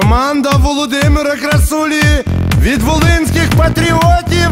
Команда Володимира Красулі від волинських патріотів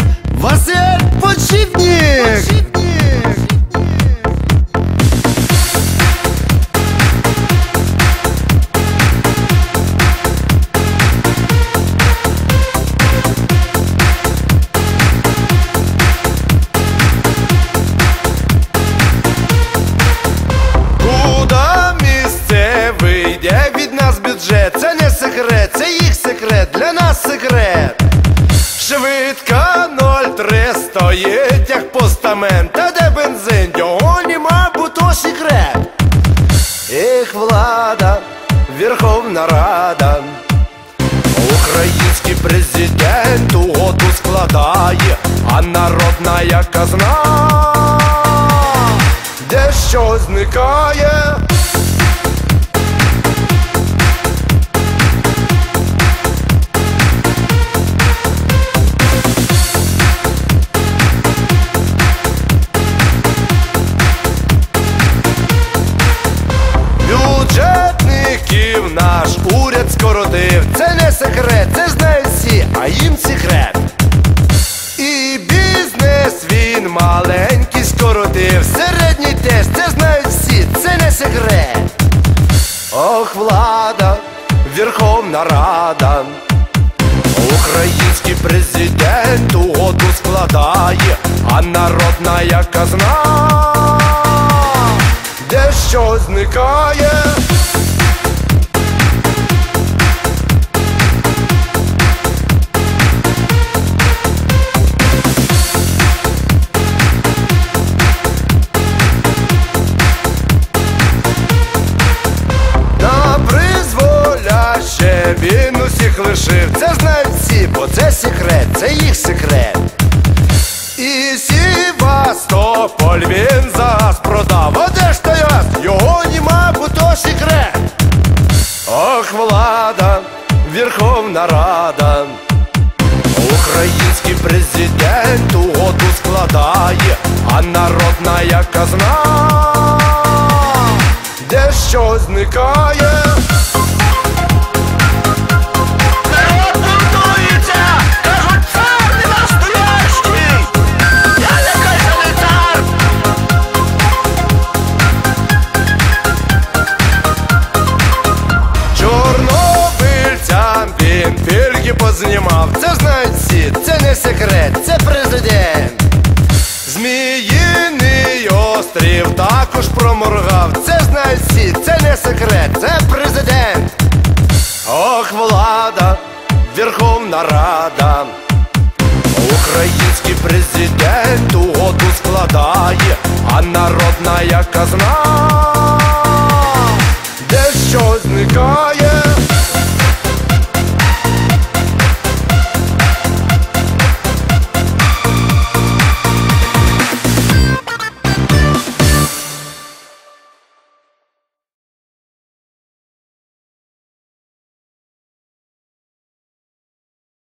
стоїть як постамент, та де бензин, його нема, бо то секрет. Їх влада, Верховна Рада, Український президент угоду складає, а народна казна дещо зникає. Бюджетників наш уряд скоротив. Це не секрет, це знають всі, а їм секрет. І бізнес він маленький скоротив. Середній теж це знають всі, це не секрет. Ох, влада, Верховна Рада. Український президент угоду складає, а народна казна дещо зникає. Він усіх лишив. Це знають всі, бо це секрет, це їх секрет. І Сівастополь він за газ продав. А де ж той газ? Його нема, бо то секрет. Ох, влада, Верховна Рада. Український президент угоду складає, а народна казна дещо зникає. Чорнобильцям познімав. Це знають всі, це не секрет, це президент. Зміїний острів також проморгав. Це знають всі, це не секрет, це президент. Ох, влада, Верховна Рада. Український президент угоду складає, а народна казна дещо зникає.